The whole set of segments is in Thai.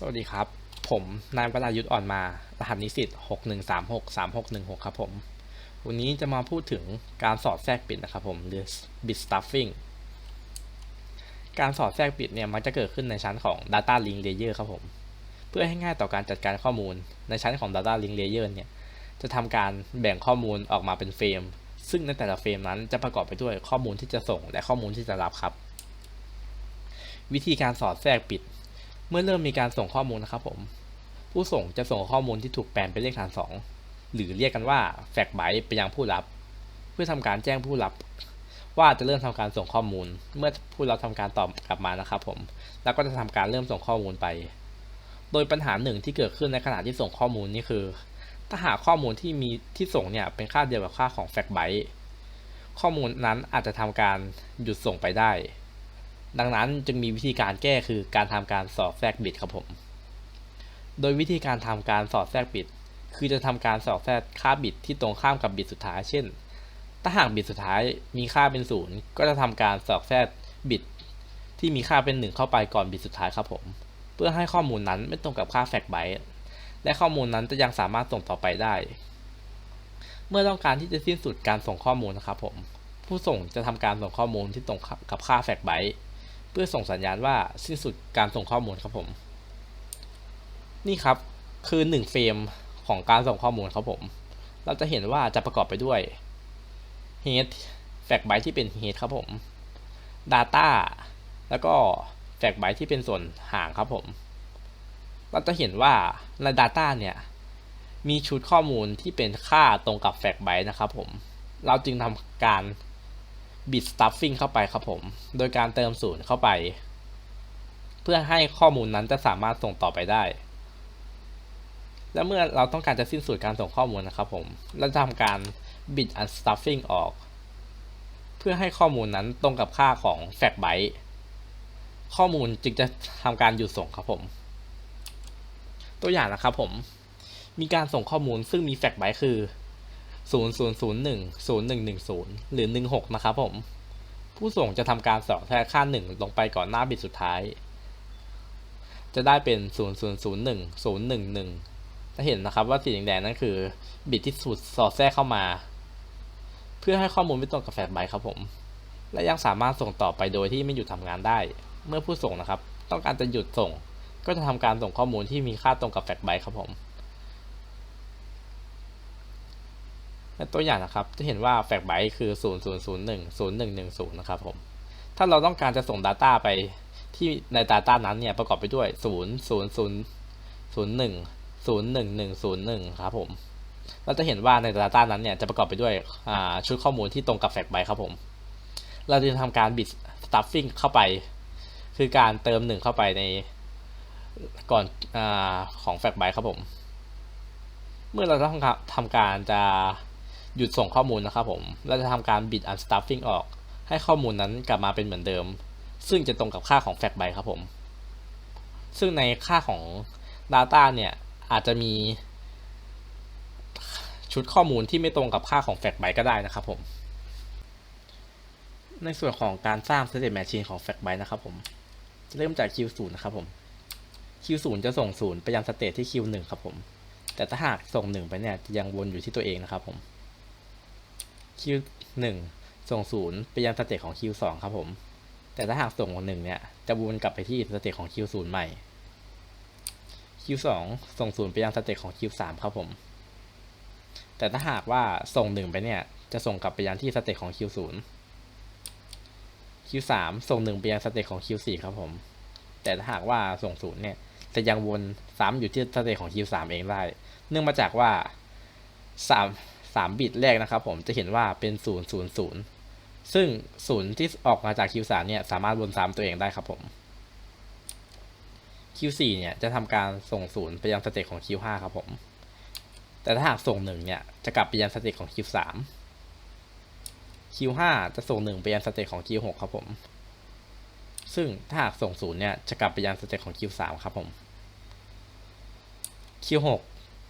สวัสดีครับ ผมนายวรายุทธ์อ่อนมา รหัสนิสิต61363616 ครับผม วันนี้จะมาพูดถึงการสอดแทรกปิดนะครับผมหรือ bit stuffing การสอดแทรกปิดเนี่ยมักจะเกิดขึ้นในชั้นของ data link layer ครับผม เพื่อให้ง่ายต่อการจัดการข้อมูล ในชั้นของ data link layer เนี่ย จะทำการแบ่งข้อมูลออกมาเป็นเฟรม ซึ่งในแต่ละเฟรมนั้นจะประกอบไปด้วยข้อมูลที่จะส่ง และข้อมูลที่จะรับครับ วิธีการสอดแทรกปิด เมื่อเริ่มมีการส่งข้อมูลนะครับผม ผู้ส่งจะส่งข้อมูลที่ถูกแปลงเป็นเลขฐาน 2 หรือเรียกกันว่าแฟกไบต์ไปยังผู้รับ เพื่อทำการแจ้งผู้รับ ว่าจะเริ่มทำการส่งข้อมูล เมื่อผู้รับทำการตอบกลับมานะครับผม แล้วก็จะทำการเริ่มส่งข้อมูลไป โดยปัญหาหนึ่งที่เกิดขึ้นในขณะที่ส่งข้อมูลนี่คือ ถ้าหากข้อมูลที่มีที่ส่งเนี่ยเป็นค่าเดียวกับค่าของแฟกไบต์ข้อมูลนั้นอาจจะทำการหยุดส่งไปได้ ดังนั้นจึงมีวิธีการแก้คือการทำการสอดแทรกบิตครับผม โดยวิธีการทำการสอดแทรกบิตคือจะทำการสอดแทรกค่าบิตที่ตรงข้ามกับบิตสุดท้าย เช่น ถ้าหากบิตสุดท้ายมีค่าเป็นศูนย์ก็จะทำการสอดแทรกบิตที่มีค่าเป็นหนึ่งเข้าไปก่อนบิตสุดท้ายครับผม เพื่อให้ข้อมูลนั้นไม่ตรงกับค่าแฟกไบต์และข้อมูลนั้นจะยังสามารถส่งต่อไปได้ เมื่อต้องการที่จะสิ้นสุดการส่งข้อมูลนะครับผม ผู้ส่งจะทำการส่งข้อมูลที่ตรงกับค่าแฟกไบต์ พื่อส่งสัญญาณว่าสิ้นสุดการส่งข้อมูลครับผม นี่ครับคือ 1 เฟรมของการส่งข้อมูลครับผม เราจะเห็นว่าจะประกอบไปด้วย head แฟกไบต์ที่เป็น head ครับผม data แล้วก็แฟกไบต์ที่เป็นส่วนห่างครับผม เราจะเห็นว่าใน data เนี่ย มีชุดข้อมูลที่เป็นค่าตรงกับแฟกไบต์นะครับผม เราจึงทำการ bit stuffing เข้าไปครับผม โดยการเติมศูนย์เข้าไป เพื่อให้ข้อมูลนั้นจะสามารถส่งต่อไปได้ และเมื่อเราต้องการจะสิ้นสุดการส่งข้อมูลนะครับผม เราจะทำการ bit unstuffing ออก เพื่อให้ข้อมูลนั้นตรงกับค่าของ fact byte ข้อมูลจึงจะทำการหยุดส่งครับผม ตัวอย่างนะครับผม มีการส่งข้อมูลซึ่งมี fact byte คือ 0001 0110 หรือ 16 นะครับผม ผู้ส่งจะทำการสอดแทรกค่า 1 ลงไปก่อนหน้าบิตสุดท้าย จะได้เป็น 0001 011 จะเห็นนะครับว่าสีแดงๆนั่นคือ บิตที่สุดสอดแทรกเข้ามา เพื่อให้ข้อมูลไม่ตรงกับแฟกไบต์ครับผม และยังสามารถส่งต่อไปโดยที่ไม่หยุดทำงานได้ เมื่อผู้ส่งนะครับ ต้องการจะหยุดส่ง ก็จะทำการส่งข้อมูลที่มีค่าตรงกับแฟกไบต์ครับผม และตัวอย่างนะครับ จะเห็นว่าแฟกไบต์คือ 0001 0110 นะครับผม ถ้าเราต้องการจะส่ง Data ไปที่ใน Data นั้นเนี่ยประกอบไปด้วย 0 0 0 0 1 0 1 1 0 1 ครับผม เราจะเห็นว่าใน Data นั้นเนี่ยจะประกอบไปด้วยชุดข้อมูลที่ตรงกับแฟกไบต์ครับผม เราจะทำการ bit stuffing เข้าไป คือการเติมหนึ่งเข้าไปในก่อนอของแฟกไบต์ครับผม เมื่อเราต้องทำการจะ หยุดส่งข้อมูลนะครับผมเราจะทำการ bit unstuffing ออก ให้ข้อมูลนั้นกลับมาเป็นเหมือนเดิม ซึ่งจะตรงกับค่าของ fact byte ครับผม ซึ่งในค่าของ data เนี่ยอาจจะมีชุดข้อมูลที่ไม่ตรงกับค่าของ fact byte ก็ได้นะครับผม ในส่วนของการสร้าง state machine ของ fact byte นะครับผม จะเริ่มจาก Q0 นะครับผม Q0 จะส่ง 0 ไปยัง state ที่ Q1 ครับผม แต่ถ้าหากส่ง 1 ไปเนี่ยจะยังวนอยู่ที่ตัวเองนะครับผม Q1 ส่ง0ไปยังสเตจของ Q2 ครับผม แต่ถ้าหากส่ง1เนี่ย จะวนกลับไปที่สเตจของ Q0 ใหม่ Q2 ส่ง0ไปยังสเตจของ Q3 ครับผม แต่ถ้าหากว่าส่ง1ไปเนี่ย จะส่งกลับไปยังที่สเตจของ Q0 Q3 ส่ง1ไปยังสเตจของ Q4 ครับผม แต่ถ้าหากว่าส่ง0เนี่ยจะยังวนซ้ำอยู่ที่สเตจของ Q3 เองได้ เนื่องมาจากว่า3 3 บิตแรกนะครับผมจะเห็นว่าเป็น 0 0 0 ซึ่ง 0 ที่ออกมาจาก Q3 เนี่ยสามารถวนซ้ำตัวเองได้ครับผม Q4 เนี่ยจะทำการส่ง 0 ไปยังสเตจของ Q5 ครับผม แต่ถ้าหากส่ง 1 เนี่ยจะกลับไปยังสเตจของ Q3 Q5 จะส่ง 1 ไปยังสเตจของ Q6 ครับผม ซึ่งถ้าหากส่ง 0 เนี่ยจะกลับไปยังสเตจของ Q3 ครับผม Q6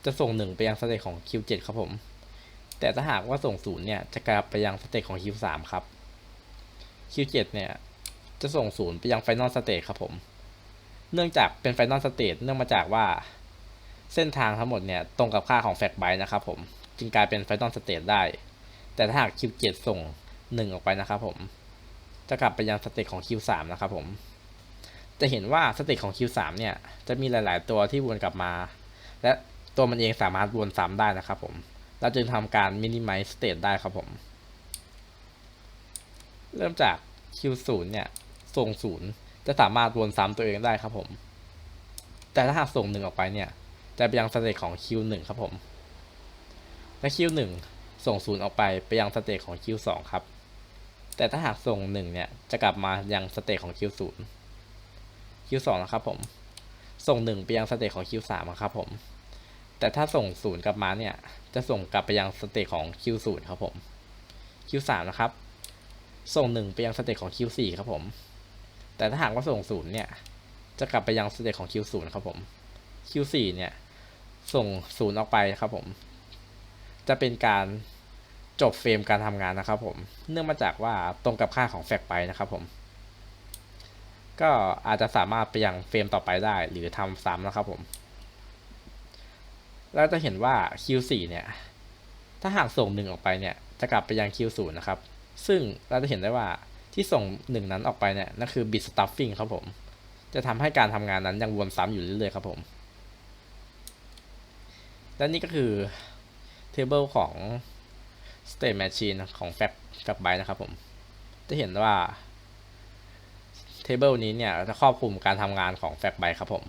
จะส่ง 1 ไปยังสเตจของ Q7 ครับผม แต่ถ้าหากว่าส่ง0เนี่ยจะกลับไปยังสเตจของ Q3 ครับ Q7 เจ็ดเนี่ยจะส่ง0ไปยัง Final State ครับผม เนื่องจากเป็น Final State เนื่องมาจากว่าเส้นทางทั้งหมดเนี่ยตรงกับค่าของ Fact Byte นะครับผมจึงกลายเป็น Final State ได้ แต่ถ้าหาก Q7 ส่ง1ออกไปนะครับผม จะกลับไปยังสเตจของ Q3 นะครับผม จะเห็นว่าสเตจของ Q3 เนี่ยจะมีหลาย ๆ ตัวที่วนกลับมา และตัวมันเองสามารถวนซ้ำได้นะครับผม เราจึงทำการ minimize state ได้ครับผม เริ่มจาก Q0 เนี่ยส่ง 0 จะสามารถวนซ้ำตัวเองได้ครับผม แต่ถ้าหากส่ง 1 ออกไปเนี่ย จะไปยังสเตจของ Q1 ครับผมและ Q1 ส่ง 0 ออกไปไปยังสเตจของ Q2 ครับ แต่ถ้าหากส่ง 1 เนี่ย จะกลับมายังสเตจของ Q0 Q2 นะครับผม ส่ง 1 ไปยังสเตจของ Q3 ครับผม แต่ถ้าส่ง 0 กลับมาเนี่ย จะส่งกลับไปยังสเตจของ Q0 ครับผม Q3 นะครับ ส่ง 1 ไปยังสเตจของ Q4 ครับผม แต่ถ้าหากว่าส่ง 0 เนี่ย จะกลับไปยังสเตจของ Q0 ครับผม Q4 เนี่ย ส่ง 0 ออกไปครับผม จะเป็นการจบเฟรมการทำงานนะครับผม เนื่องมาจากว่าตรงกับค่าของแฟกไปนะครับผม ก็อาจจะสามารถไปยังเฟรมต่อไปได้หรือทำซ้ำนะครับผม เราจะเห็นว่า Q4 เนี่ย ถ้าหากส่ง1ออกไปเนี่ย จะกลับไปยัง Q0 นะครับ ซึ่งเราจะเห็นได้ว่าที่ส่ง1นั้นออกไปเนี่ย นั่นคือ bit stuffing ครับผม จะทำให้การทำงานนั้นยังวนซ้ำอยู่เรื่อยๆครับผม และนี่ก็คือ table ของ state machine ของ fact fact byte นะครับผม จะเห็นว่า table นี้เนี่ยจะครอบคลุมการทำงานของ fact byte ครับผม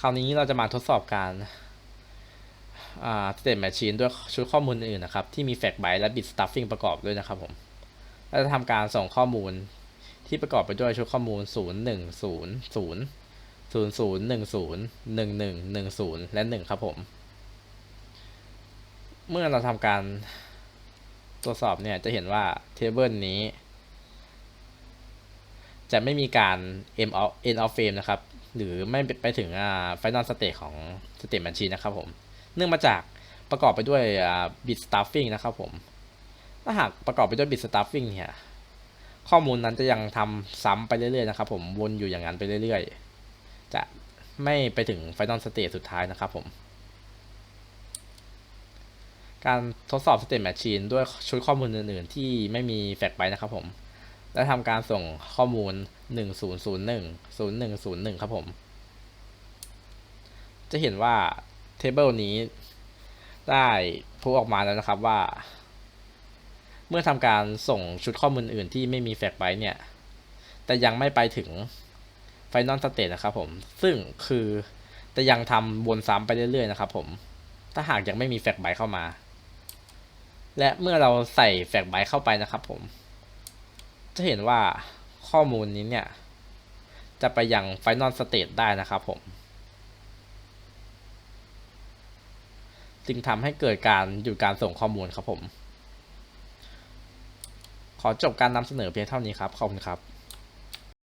คราวนี้เราจะมาทดสอบการอ่า state machine ด้วยชุดข้อมูลอื่นนะครับ ที่มี fact byte และ bit stuffing ประกอบด้วยนะครับผมเราจะทำการส่งข้อมูลที่ประกอบไปด้วยชุดข้อมูล 0 1 0 0 0 0 1 0 1 1 1 0 และ 1 ครับผม เมื่อเราทำการตรวจสอบเนี่ยจะเห็นว่าเทเบิลนี้ จะไม่มีการ M of end of frame นะครับ หรือไม่ไปถึงอ่า final state ของ state machine นะครับผม เนื่องมาจากประกอบไปด้วยอ่า bit stuffing นะครับผม ถ้าหากประกอบไปด้วย bit stuffing เนี่ย ข้อมูลนั้นจะยังทำซ้ำไปเรื่อยๆนะครับผมวนอยู่อย่างนั้นไปเรื่อยๆ จะไม่ไปถึง final state สุดท้ายนะครับผม การทดสอบ state machine ด้วยชุดข้อมูลอื่นๆ ที่ไม่มี fact byte นะครับผม และทำการส่งข้อมูล 1001 0101 ครับผม จะเห็นว่า table นี้ได้พูดออกมาแล้วนะครับว่า เมื่อทำการส่งชุดข้อมูลอื่นที่ไม่มี fact byte เนี่ย แต่ยังไม่ไปถึง final state นะครับผม ซึ่งคือจะยังทำวนซ้ำไปเรื่อยๆนะครับผม ถ้าหากยังไม่มี fact byte เข้ามา และเมื่อเราใส่ fact byte เข้าไปนะครับผม จะเห็นว่าข้อมูลนี้เนี่ย จะไปยัง final state ได้นะครับผม จึงทำให้เกิดการหยุดการส่งข้อมูลครับผม ขอจบการนำเสนอเพียงเท่านี้ครับ ขอบคุณครับ